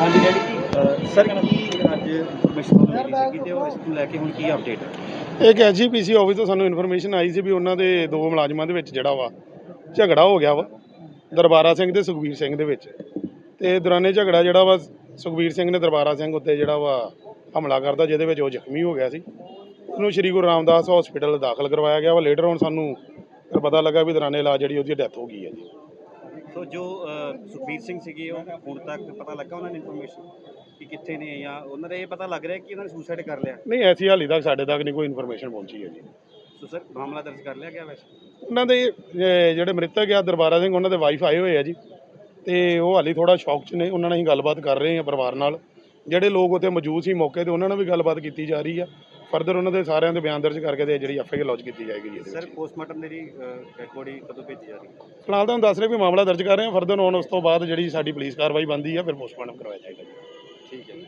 ਹਾਂਜੀ ਡੈਡੀ ਜੀ ਸਰ, ਕੀ ਅੱਜ ਇਨਫੋਰਮੇਸ਼ਨ ਮਿਲੀ ਸੀ ਕਿ ਉਹ ਇਸ ਨੂੰ ਲੈ ਕੇ ਹੁਣ ਕੀ ਅਪਡੇਟ ਹੈ? ਇੱਕ ਐਸਜੀਪੀਸੀ ਆਫਿਸ ਤੋਂ ਸਾਨੂੰ ਇਨਫੋਰਮੇਸ਼ਨ ਆਈ ਸੀ ਵੀ ਉਹਨਾਂ ਦੇ ਦੋ ਮੁਲਾਜ਼ਮਾਂ ਦੇ ਵਿੱਚ ਜਿਹੜਾ ਵਾ ਝਗੜਾ ਹੋ ਗਿਆ ਵਾ, ਦਰਬਾਰਾ ਸਿੰਘ ਤੇ ਸੁਖਬੀਰ ਸਿੰਘ ਦੇ ਵਿੱਚ। ਤੇ ਦੌਰਾਨੇ ਝਗੜਾ ਜਿਹੜਾ ਵਾ, ਸੁਖਬੀਰ ਸਿੰਘ ਨੇ ਦਰਬਾਰਾ ਸਿੰਘ ਉੱਤੇ ਜਿਹੜਾ ਵਾ ਹਮਲਾ ਕਰਦਾ ਜਿਹਦੇ ਵਿੱਚ ਉਹ ਜ਼ਖਮੀ ਹੋ ਗਿਆ ਸੀ। ਉਹਨੂੰ ਸ਼੍ਰੀ ਗੁਰੂ ਰਾਮਦਾਸ ਹਸਪੀਟਲ ਦਾਖਲ ਕਰਵਾਇਆ ਗਿਆ ਵਾ। ਲੇਟਰ ਹੁਣ ਸਾਨੂੰ ਪਤਾ ਲੱਗਾ ਵੀ ਦੌਰਾਨੇ ਇਲਾਜ ਜਿਹੜੀ ਉਹਦੀ ਡੈਥ ਹੋ ਗਈ ਹੈ ਜੀ। ਸੋ ਜੋ ਸੁਖਬੀਰ ਸਿੰਘ ਸੀਗੇ ਉਹ ਹੁਣ ਤੱਕ ਪਤਾ ਲੱਗਾ ਉਹਨਾਂ ਨੇ ਇਨਫੋਰਮੇਸ਼ਨ ਕਿ ਕਿੱਥੇ ਨੇ ਜਾਂ ਉਹਨਾਂ ਦਾ ਇਹ ਪਤਾ ਲੱਗ ਰਿਹਾ ਕਿ ਉਹਨਾਂ ਨੇ ਸੁਸਾਈਡ ਕਰ ਲਿਆ? ਨਹੀਂ ਐਸੀ ਹਾਲੀ ਤੱਕ ਸਾਡੇ ਤੱਕ ਨਹੀਂ ਕੋਈ ਇਨਫੋਰਮੇਸ਼ਨ ਪਹੁੰਚੀ ਹੈ ਜੀ। ਸੋ ਸਰ ਮਾਮਲਾ ਦਰਜ ਕਰ ਲਿਆ ਗਿਆ ਵੈਸੇ? ਉਹਨਾਂ ਦੇ ਅਹ, ਜਿਹੜੇ ਮ੍ਰਿਤਕ ਆ ਦਰਬਾਰਾ ਸਿੰਘ ਉਹਨਾਂ ਦੇ ਵਾਈਫ ਆਏ ਹੋਏ ਆ ਜੀ। ਤੇ ਉਹ ਹਾਲੀ ਥੋੜਾ ਸ਼ੌਕ 'ਚ ਨੇ ਉਹਨਾਂ ਨਾਲ ਅਸੀਂ ਗੱਲਬਾਤ ਕਰ ਰਹੇ ਹਾਂ ਪਰਿਵਾਰ ਨਾਲ। ਜਿਹੜੇ ਲੋਕ ਉੱਥੇ ਮੌਜੂਦ ਸੀ ਮੌਕੇ ਤੇ ਉਹਨਾਂ ਨਾਲ ਵੀ ਗੱਲਬਾਤ ਕੀਤੀ ਜਾ ਰਹੀ ਆ। ਫਰਦਰ ਉਹਨਾਂ ਦੇ ਸਾਰਿਆਂ ਦੇ ਬਿਆਨ ਦਰਜ ਕਰਕੇ ਤੇ ਜਿਹੜੀ ਐਫਆਈਆਰ ਲੌਂਚ ਕੀਤੀ ਜਾਏਗੀ ਜੀ ਇਹਦੇ ਸਰ ਪੋਸਟਮਾਰਟਮ ਦੀ ਡੈਡ ਬੋਡੀ ਕਦੋਂ ਭੇਜੀ ਜਾ ਰਹੀ ਹੈ? ਫਿਲਹਾਲ ਤਾਂ ਦੱਸ ਰਹੇ ਵੀ ਮਾਮਲਾ ਦਰਜ ਕਰ ਰਹੇ ਹਾਂ ਫਰਦਰ ਹੁਣ ਉਸ ਤੋਂ ਬਾਅਦ ਜਿਹੜੀ ਸਾਡੀ ਪੁਲਿਸ ਕਾਰਵਾਈ ਬਣਦੀ ਆ ਫਿਰ ਪੋਸਟਮਾਰਟਮ ਕਰਵਾਇਆ ਜਾਏਗਾ ਜੀ। ਠੀਕ ਹੈ ਜੀ।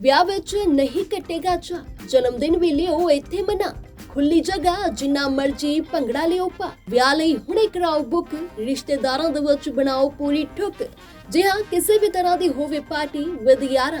ਵਿਆਹ ਵਿੱਚ ਨਹੀਂ ਕੱਟੇਗਾ ਚਾ ਜਨਮ ਦਿਨ ਵੀ ਲਿਓ ਇੱਥੇ ਮਨਾ। ਖੁੱਲੀ ਜਗ੍ਹਾ ਜਿੰਨਾ ਮਰਜ਼ੀ ਭੰਗੜਾ ਲਿਓ ਪਾ। ਵਿਆਹ ਲਈ ਹੁਣੇ ਕਰਾਓ ਬੁੱਕ ਰਿਸ਼ਤੇਦਾਰਾਂ ਦੇ ਵਿੱਚ ਬਣਾਓ ਪੂਰੀ ਠੁੱਕ। ਜੇ ਹਾਂ ਕਿਸੇ ਵੀ ਤਰ੍ਹਾਂ ਦੀ ਹੋਵੇ ਪਾਰਟੀ ਵਿਦ ਯਾਰਾਂ